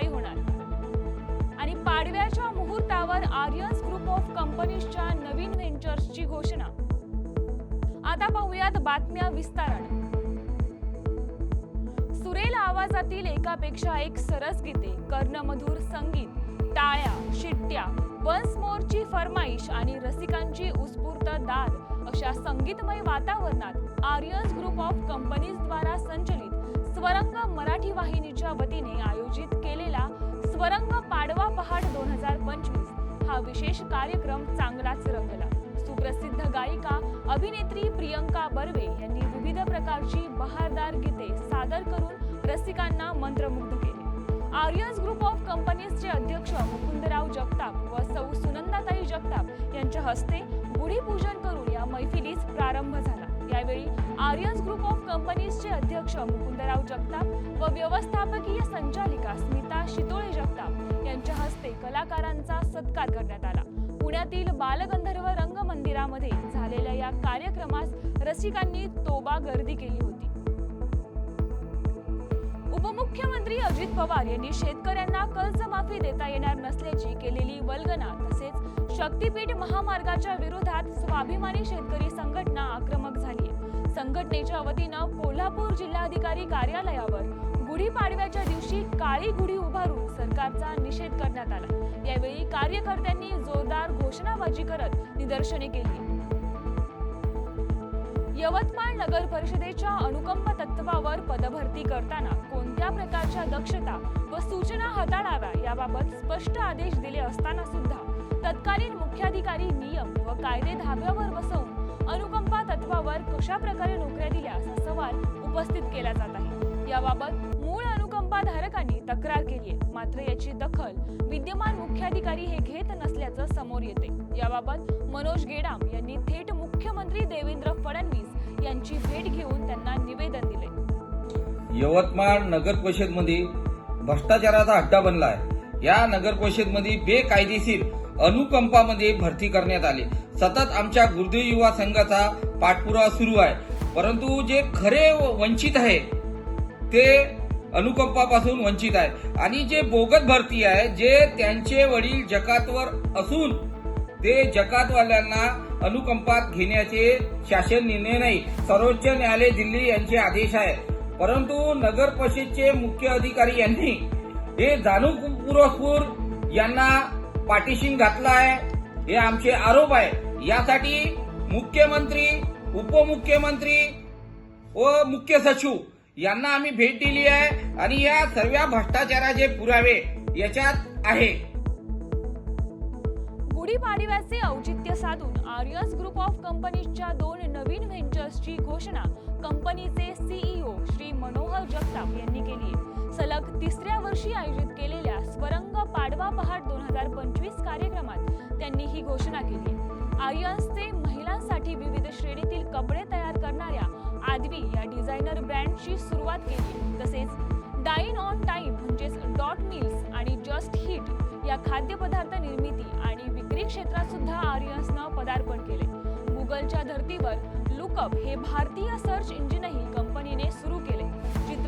कारवाई होणार. आणि पाडव्याच्या मुहूर्तावर आर्यन्स ग्रुप ऑफ कंपनीजच्या नवीन व्हेंचर्सची घोषणा. आता पाहूयात बातम्या विस्ताराने. सुरेल आवाजातील एकापेक्षा एक सरस गीते कर्णमधुर संगीत टाळ्या शिट्ट्या वन्स मोरची फरमाईश आणि रसिकांची उत्स्फूर्त दाद अशा संगीतमय वातावरणात आर्यन्स ग्रुप ऑफ कंपनीज द्वारा संचलित स्वरंग मराठी वाहिनीच्या वतीने आयोजित केलेला स्वरंग पाडवा पहाट दोन हजार पंचवीस हा विशेष कार्यक्रम चांगलाच रंगला. सुप्रसिद्ध गायिका अभिनेत्री प्रियंका बर्वे यांनी विविध प्रकारची बहारदार गीते सादर करून रसिकांना मंत्रमुग्ध केले. आर्यन्स ग्रुप ऑफ कंपनीजचे अध्यक्ष मुकुंदराव जगताप व सौ सुनंदाताई जगताप यांच्या हस्ते गुढीपूजन करून या मैफिलीस प्रारंभ झाला. यावेळी आर्यन्स ग्रुप ऑफ कंपनीजचे अध्यक्ष मुकुंदराव जगताप व व्यवस्थापकीय संचालिका स्मिता शितोळे जगताप यांच्या हस्ते कलाकारांचा सत्कार करण्यात आला. पुण्यातील बालगंधर्व रंगमंदिरामध्ये झालेल्या या कार्यक्रमास रसिकांनी तोबा गर्दी केली होती. उपमुख्यमंत्री अजित पवार यांनी शेतकऱ्यांना कर्जमाफी देता येणार नसल्याची केलेली वल्गना तसेच शक्तीपीठ महामार्गाच्या विरोधात स्वाभिमानी शेतकरी संघटना आक्रमक झाली. संघटनेच्या वतीनं कोल्हापूर जिल्हाधिकारी कार्यालयावर गुढीपाडव्याच्या दिवशी काळी गुढी उभारून सरकारचा निषेध करण्यात आला. यावेळी कार्यकर्त्यांनी जोरदार घोषणाबाजी करत निदर्शने केली. यवतमाळ नगर परिषदेच्या अनुकंप तत्वावर पदभरती करताना कोणत्या प्रकारच्या दक्षता व सूचना हाताळाव्या याबाबत स्पष्ट आदेश दिले असताना सुद्धा तत्कालीन मुख्याधिकारी नियम व कायदे धाब्यावर बसवून अनुकंपा तत्वावर कशा प्रकारे नोकऱ्या दिल्या असा सवाल उपस्थित केला जात आहे. याबाबत मूळ अनुकंपा धारकांनी तक्रार केली आहे. मात्र याची दखल विद्यमान मुख्याधिकारी हे घेत नसल्याचं समोर येते. याबाबत मनोज गेडाम यांनी थेट मुख्यमंत्री देवेंद्र फडणवीस यांची भेट घेऊन त्यांना निवेदन दिले. यवतमाळ नगर परिषदमध्ये भ्रष्टाचाराचा अड्डा बनला आहे या नगर परिषदमध्ये बेकायदेशीर अनुकंपामध्ये भरती करण्यात आली. सतत आमच्या गुरुदेव युवा संघाचा पाठपुरावा सुरू आहे. परंतु जे खरे वंचित आहे ते अनुकंपापासून वंचित आहे. आणि जे बोगत भरती आहे जे त्यांचे वडील जकातवर असून ते जकातवाल्यांना अनुकंपात घेण्याचे शासन निर्णय नाही. सर्वोच्च न्यायालय दिल्ली यांचे आदेश आहे. परंतु नगर परिषदचे मुख्य अधिकारी यांनी हे जाणूनपूर्वक यांना पाठीशीन घातलं आहे. हे आमचे आरोप आहे. यासाठी मुख्यमंत्री उपमुख्यमंत्री व मुख्य सचिव यांना आम्ही भेट दिली आहे आणि या सर्व भ्रष्टाचाराचे पुरावे याच्यात आहे. गुढीपाडव्याचे औचित्य साधून आर्यस ग्रुप ऑफ कंपनीजच्या दोन नवीन व्हेंचर्सची घोषणा कंपनीचे सीईओ श्री मनोहर जगताप यांनी केली सलग तिसऱ्या वर्षी आयोजित केलेल्या स्वरंग पाडवा पहाट दोन हजार पंचवीस कार्यक्रमात त्यांनी ही घोषणा केली. आयन्सचे महिलांसाठी विविध श्रेणीतील कपडे तयार करणाऱ्या आदवी या डिझायनर ब्रँडची सुरुवात केली. तसेच डाईन ऑन टाईम म्हणजेच डॉट मिल्स आणि जस्ट हिट या खाद्यपदार्थ निर्मिती आणि विक्री क्षेत्रात सुद्धा आर्यन्सनं पदार्पण केले. गुगलच्या धर्तीवर लुकअप हे भारतीय सर्च इंजिनही कंपनीने सुरू केले.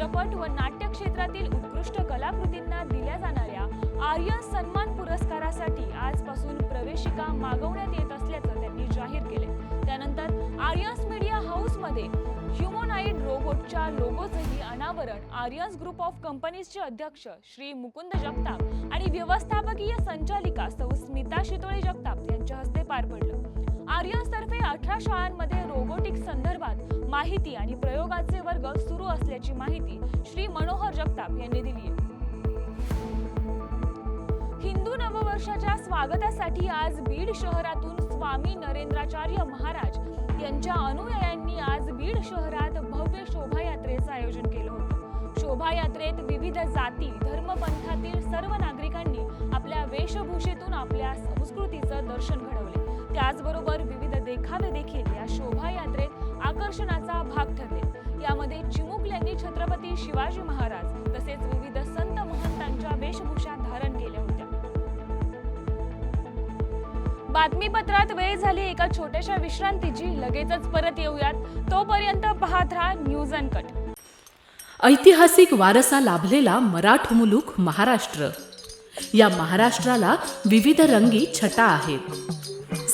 चित्रपट व नाट्य क्षेत्रातील उत्कृष्ट कलाकृतींना दिल्या जाणाऱ्या आर्यन सन्मान पुरस्कारासाठी आजपासून प्रवेशिका मागवण्यात येत असल्याचं त्यांनी जाहीर केले. त्यानंतर आर्यन्स मीडिया हाऊसमध्ये ह्युमोनाईड रोबोटच्या लोगोचंही अनावरण. आर्यन्स ग्रुप ऑफ कंपनीजचे अध्यक्ष श्री मुकुंद जगताप आणि व्यवस्थापकीय संचालिका सौ स्मिता शितोळे जगताप यांच्या हस्ते पार पडलं. आर्यन्स तर्फे अठरा शाळांमध्ये रोबोटिक संदर्भात माहिती आणि प्रयोगाचे वर्ग सुरू असल्याची माहिती श्री मनोहर जगताप यांनी दिली आहे. हिंदू नववर्षाच्या स्वागतासाठी आज बीड शहरातून स्वामी नरेंद्राचार्य महाराज यांच्या अनुयायांनी आज बीड शहरात भव्य शोभायात्रेचं आयोजन केलं होतं. शोभायात्रेत विविध जाती धर्मपंथातील सर्व नागरिकांनी आपल्या वेशभूषेतून आपल्या संस्कृतीचं दर्शन घडवले. त्याचबरोबर विविध देखावे देखील या शोभायात्रेत आकर्षणाचा भाग ठरले. यामध्ये चिमुक यांनी छत्रपती शिवाजी महाराज तसेच विविध संत महंतांच्या वेशभूषा धारण केल्या होत्या. बातमीपत्रात वेळ झाली एका छोट्याशा विश्रांतीची. लगेचच परत येऊयात. तोपर्यंत पाहत राहा न्यूज अनकट. कट ऐतिहासिक वारसा लाभलेला मराठमुलूक महाराष्ट्र. या महाराष्ट्राला विविध रंगी छटा आहेत.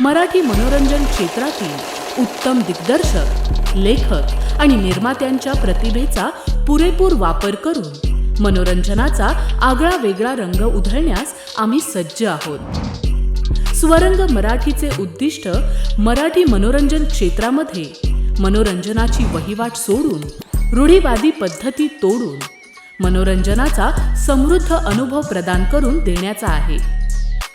मराठी मनोरंजन क्षेत्रातील उत्तम दिग्दर्शक लेखक आणि निर्मात्यांच्या प्रतिभेचा पुरेपूर वापर करून मनोरंजनाचा आगळा वेगळा रंग उधळण्यास आम्ही सज्ज आहोत. स्वरंग मराठीचे उद्दिष्ट मराठी मनोरंजन क्षेत्रामध्ये मनोरंजनाची वहिवाट सोडून रूढीवादी पद्धती तोडून मनोरंजनाचा समृद्ध अनुभव प्रदान करून देण्याचा आहे.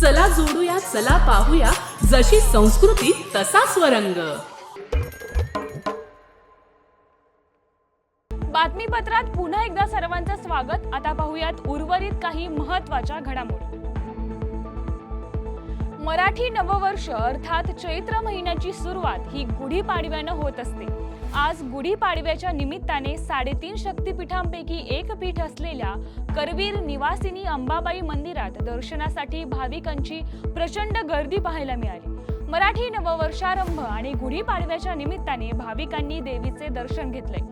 चला जोडूया चला पाहूया. जशी संस्कृती तसा स्वरंग. बातमीपत्रात पुन्हा एकदा सर्वांचं स्वागत. आता पाहूयात उर्वरित काही महत्त्वाच्या घडामोडी. मराठी नववर्ष अर्थात चैत्र महिन्याची सुरुवात ही गुढीपाडव्यानं होत असते. आज गुढीपाडव्याच्या निमित्ताने साडेतीन शक्तिपीठांपैकी एक पीठ असलेल्या करवीर निवासिनी अंबाबाई मंदिरात दर्शनासाठी भाविकांची प्रचंड गर्दी पाहायला मिळाली. मराठी नववर्षारंभ आणि गुढीपाडव्याच्या निमित्ताने भाविकांनी देवीचे दर्शन घेतले.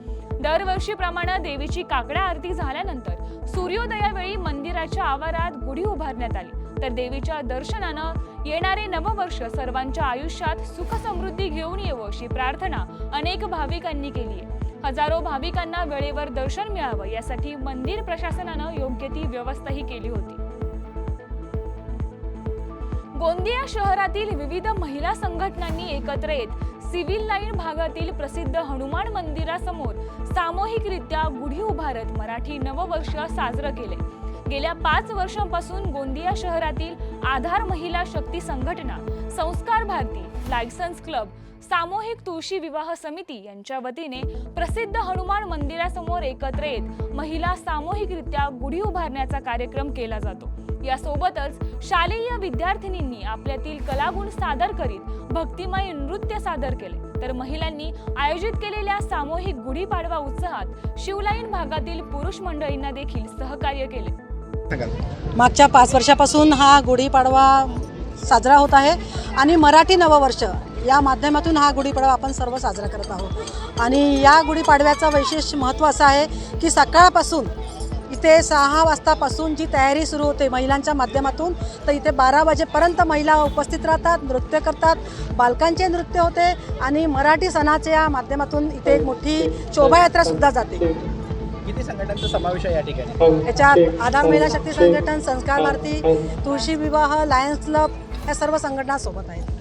दरवर्षीप्रमाणे देवीची काकडा आरती झाल्यानंतर सूर्योदयावेळी मंदिराच्या आवारात गुढी उभारण्यात आली. तर देवीच्या दर्शनानं येणारे नववर्ष सर्वांच्या आयुष्यात सुख समृद्धी घेऊन येवो अशी प्रार्थना अनेक भाविकांनी केली आहे. हजारो भाविकांना वेळेवर दर्शन मिळावं यासाठी मंदिर प्रशासनानं योग्य ती व्यवस्थाही केली होती. गोंदिया शहरातील विविध महिला संघटनांनी एकत्र येत सिव्हिल लाईन भागातील प्रसिद्ध हनुमान मंदिरासमोर सामूहिकरित्या गुढी उभारत मराठी नववर्ष साजरं केले गेल्या पाच वर्षांपासून गोंदिया शहरातील आधार महिला शक्ती संघटना संस्कार भारती लायसन्स क्लब सामूहिक तुळशी विवाह समिती यांच्या वतीने प्रसिद्ध हनुमान मंदिरासमोर एकत्र येत महिला सामूहिकरित्या गुढी उभारण्याचा कार्यक्रम केला जातो. यासोबतच शालेय विद्यार्थिनींनी आपल्यातील कलागुण सादर करीत भक्तिमय नृत्य सादर केले. तर महिलांनी आयोजित केलेल्या सामूहिक गुढीपाडवा उत्सवात शिवलाईन भागातील पुरुष मंडळींना देखील सहकार्य केले. मागच्या पाच वर्षापासून हा गुढीपाडवा साजरा होत आहे आणि मराठी नववर्ष या माध्यमातून हा गुढीपाडवा आपण सर्व साजरा करत आहोत. आणि या गुढीपाडव्याचं वैशिष्ट्य महत्त्व असं आहे की सकाळपासून इथे सहा वाजतापासून जी तयारी सुरू होते महिलांच्या माध्यमातून तर इथे बारा वाजेपर्यंत महिला उपस्थित राहतात नृत्य करतात बालकांचे नृत्य होते आणि मराठी सणाच्या माध्यमातून इथे एक मोठी शोभायात्रासुद्धा जाते. किती संघटनांचा समावेश आहे या ठिकाणी? याच्यात आधार महिला शक्ती संघटन संस्कार भारती तुळशी विवाह लायन्स क्लब या सर्व संघटना सोबत आहेत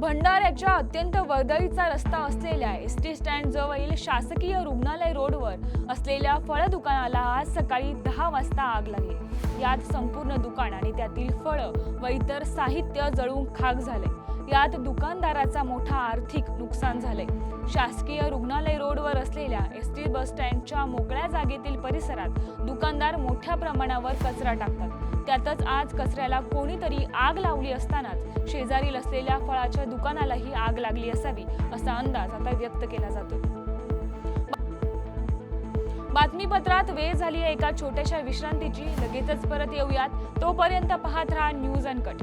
भंडाऱ्याच्या अत्यंत वर्दळीचा रस्ता असलेल्या एस टी स्टँड जवळील शासकीय रुग्णालय रोडवर असलेल्या फळ दुकानाला आज सकाळी दहा वाजता आग लागली. यात संपूर्ण दुकान आणि त्यातील फळं व इतर साहित्य जळून खाक झाले. यात दुकानदाराचा मोठा आर्थिक नुकसान झालंय. शासकीय रुग्णालय रोडवर असलेल्या एस टी बस स्टँडच्या मोकळ्या जागेतील परिसरात दुकानदार मोठ्या प्रमाणावर कचरा टाकतात. त्यातच आज कचऱ्याला कोणीतरी आग लावली असतानाच शेजारील असलेल्या फळाच्या दुकानालाही आग लागली असावी असा अंदाज आता व्यक्त केला जातो बातमीपत्रात वेळ झाली आहे एका छोट्याशा विश्रांतीची. लगेचच परत येऊयात. तोपर्यंत पाहत राहा न्यूज अनकट.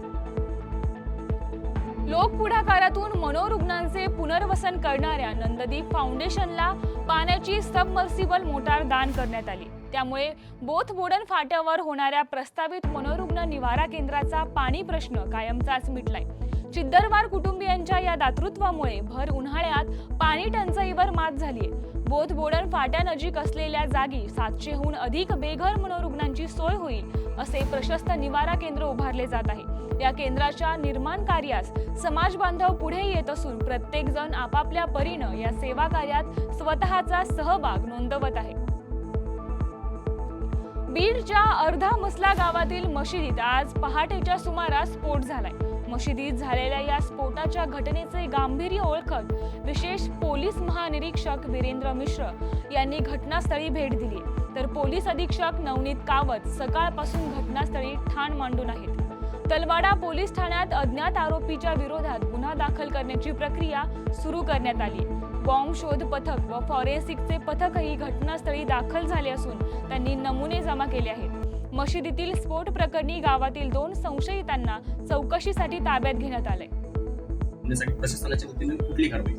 लोक पुढाकारातून मनोरुग्णांचे पुनर्वसन करणाऱ्या नंददीप फाउंडेशनला पाण्याची सबमर्सिबल मोटार दान करण्यात आली. त्यामुळे बोथबोडन फाट्यावर होणाऱ्या प्रस्तावित मनोरुग्ण निवारा केंद्राचा पाणी प्रश्न कायमचाच मिटलाय चिद्दरवार कुटुंबियांच्या या दातृत्वामुळे भर उन्हाळ्यात पाणी टंचाईवर मात झालीय. बोध बोडण फाट्यानजीक असलेल्या जागी सातशेहून अधिक बेघर मनोरुग्णांची सोय होईल असे प्रशस्त निवारा केंद्र उभारले जात आहे. या केंद्राच्या निर्माण कार्यास समाज बांधव पुढे येत असून प्रत्येक जण आपापल्या परीनं या सेवा कार्यात स्वतःचा सहभाग नोंदवत आहे. बीडच्या अर्धा मसला गावातील मशिदीत आज पहाटेच्या सुमारास स्फोट झालाय. मशिदीत झालेल्या या स्फोटाच्या घटनेचे गांभीर्य ओळखत विशेष पोलीस महानिरीक्षक वीरेंद्र मिश्र यांनी घटनास्थळी भेट दिली. तर पोलीस अधीक्षक नवनीत कावत सकाळपासून घटनास्थळी ठाण मांडून आहेत. तलवाडा पोलीस ठाण्यात अज्ञात आरोपीच्या विरोधात गुन्हा दाखल करण्याची प्रक्रिया सुरू करण्यात आली. बॉम्ब शोध पथक व फॉरेन्सिकचे पथकही घटनास्थळी दाखल झाले असून त्यांनी नमुने जमा केले आहेत. मशिदीतील स्फोट प्रकरणी गावातील दोन संशयितांना चौकशीसाठी ताब्यात घेण्यात आले होण्यासाठी प्रशासनाच्या वतीने कुठली कारवाई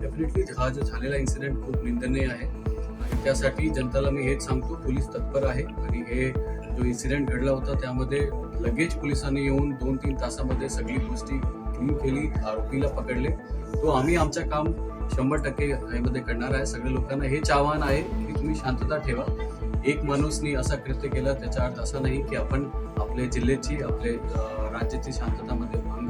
डेफिनेटली हा जो झालेला इन्सिडेंट खूप निंदनीय आहे. आणि त्यासाठी जनताला मी हेच सांगतो पोलीस तत्पर आहे. आणि हे जो इन्सिडेंट घडला होता त्यामध्ये लगेच पोलिसांनी येऊन दोन तीन तासामध्ये सगळी गोष्टी क्लीन केली आरोपीला पकडले. तो आम्ही आमचं काम शंभर टक्के यामध्ये करणार आहे. सगळ्या लोकांना हेच आव्हान आहे की तुम्ही शांतता ठेवा. एक माणूसनी असा कृत्य केला त्याचा अर्थ असा नाही की आपण आपल्या जिल्ह्याची आपले राज्याची शांततामध्ये भंग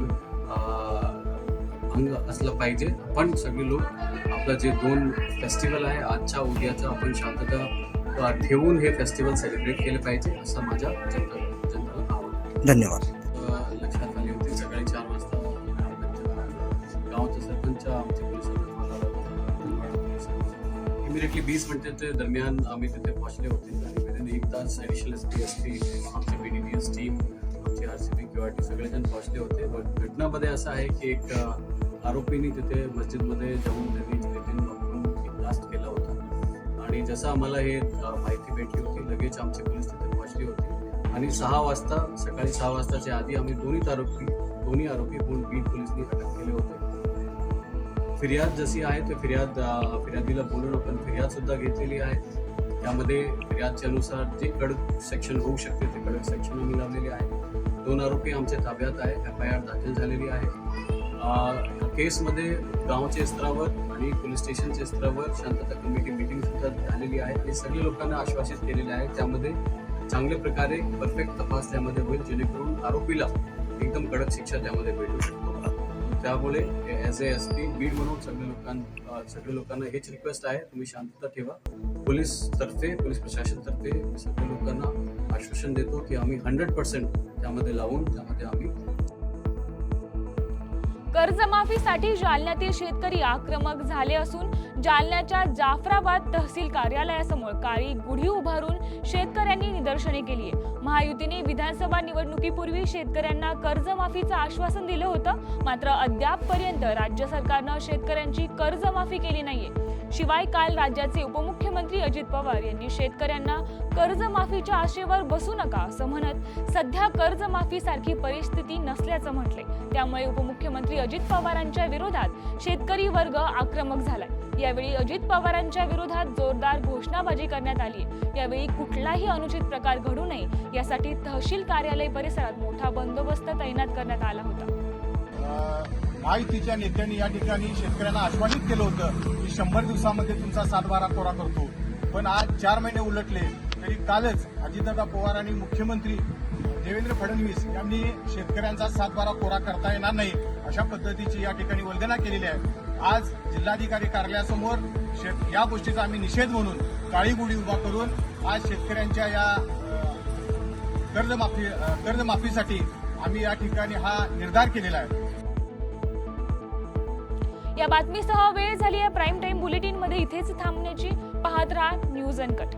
अं, भंग असलं पाहिजे. आपण सगळे लोक आपलं जे दोन फेस्टिवल आहे आजच्या उद्याचा आपण शांतता ठेवून हे फेस्टिवल सेलिब्रेट केले पाहिजे असं माझ्या जनता जनताला आवडतं धन्यवाद. लक्षात आली होती सकाळी चार वाजता गावाचा सरपंच आमच्या पोलिसांना इमिडिएटली वीस मिनिटाच्या दरम्यान आम्ही तिथे पोहोचले होते आणि within एक तास additional S P S P आमचे B D D S team आमचे R C B Q R T सगळेजण पोहोचले होते बट घटनामध्ये असं आहे की एक आरोपीने तिथे मस्जिदमध्ये जाऊन त्यांनी जिलेटिन वापरून ब्लास्ट केला होता आणि जसं आम्हाला हे माहिती भेटली होती लगेच आमचे पोलीस तिथे पोहोचले होती आणि सहा वाजता सकाळी सहा वाजताच्या आधी आम्ही दोन्ही आरोपी दोन्ही आरोपी कोण बीड पोलिसनी अटक केले होते फिर्याद जशी आहे ते फिर्याद फिर्यादीला बोलून आपण फिर्याद सुद्धा घेतलेली आहे त्यामध्ये फिर्यादच्या जे कडक सेक्शन होऊ शकते ते कडक सेक्शन आम्ही लावलेले आहे दोन आरोपी आमच्या ताब्यात आहे एफ आय आर दाखल झालेली आहे. केसमध्ये गावच्या स्तरावर आणि पोलीस स्टेशनच्या स्तरावर शांतता कमिटी मिटिंग सुद्धा झालेली आहे. हे सगळे लोकांना आश्वासित केलेले आहे. त्यामध्ये चांगल्या प्रकारे परफेक्ट तपास त्यामध्ये होईल जेणेकरून आरोपीला एकदम कडक शिक्षा त्यामध्ये भेटू शकतो. त्यामुळे as A S P Beed म्हणून सगळ्या लोकां सगळ्या लोकांना हेच रिक्वेस्ट आहे. तुम्ही शांतता ठेवा. पोलीस तर्फे पोलीस प्रशासनतर्फे सगळ्या लोकांना आश्वासन देतो की आम्ही हंड्रेड पर्सेंट त्यामध्ये लावून त्यामध्ये आम्ही कर्जमाफीसाठी जालन्यातील शेतकरी आक्रमक झाले असून जालन्याच्या जाफराबाद तहसील कार्यालयासमोर काळी गुढी उभारून शेतकऱ्यांनी निदर्शने केली आहे. महायुतीने विधानसभा निवडणुकीपूर्वी शेतकऱ्यांना कर्जमाफीचं आश्वासन दिलं होतं मात्र अद्यापपर्यंत राज्य सरकारनं शेतकऱ्यांची कर्जमाफी केली नाहीये. शिवाय काल राज्याचे उपमुख्यमंत्री अजित पवार यांनी शेतकऱ्यांना कर्जमाफीच्या आशेवर बसू नका असं म्हणत सध्या कर्जमाफीसारखी परिस्थिती नसल्याचं म्हटले त्यामुळे उपमुख्यमंत्री अजित पवारांच्या विरोधात शेतकरी वर्ग आक्रमक झालाय. यावेळी अजित पवारांच्या विरोधात जोरदार घोषणाबाजी करण्यात आली यावेळी कुठलाही अनुचित प्रकार घडू नये यासाठी तहसील कार्यालय परिसरात मोठा बंदोबस्त तैनात करण्यात आला होता. महायुतीच्या नेत्यांनी या ठिकाणी शेतकऱ्यांना आश्वासित केलं होतं की शंभर दिवसामध्ये तुमचा सातबारा कोरा करतो. पण आज चार महिने उलटले तरी कालच अजितदादा पवार आणि मुख्यमंत्री देवेंद्र फडणवीस यांनी शेतकऱ्यांचा सातबारा कोरा करता येणार नाही अशा पद्धतीची या ठिकाणी वल्गना केलेली आहे. आज जिल्हाधिकारी कार्यालयासमोर शेत या गोष्टीचा आम्ही निषेध म्हणून काळी गुढी उभा करून आज शेतकऱ्यांच्या या कर्जमाफी कर्जमाफीसाठी आम्ही या ठिकाणी हा निर्धार केलेला आहे. या बातमीसह वेळ झाली आहे. प्राईम टाईम बुलेटिनमध्ये इथेच थांबण्याची. पाहत राहा न्यूज अनकट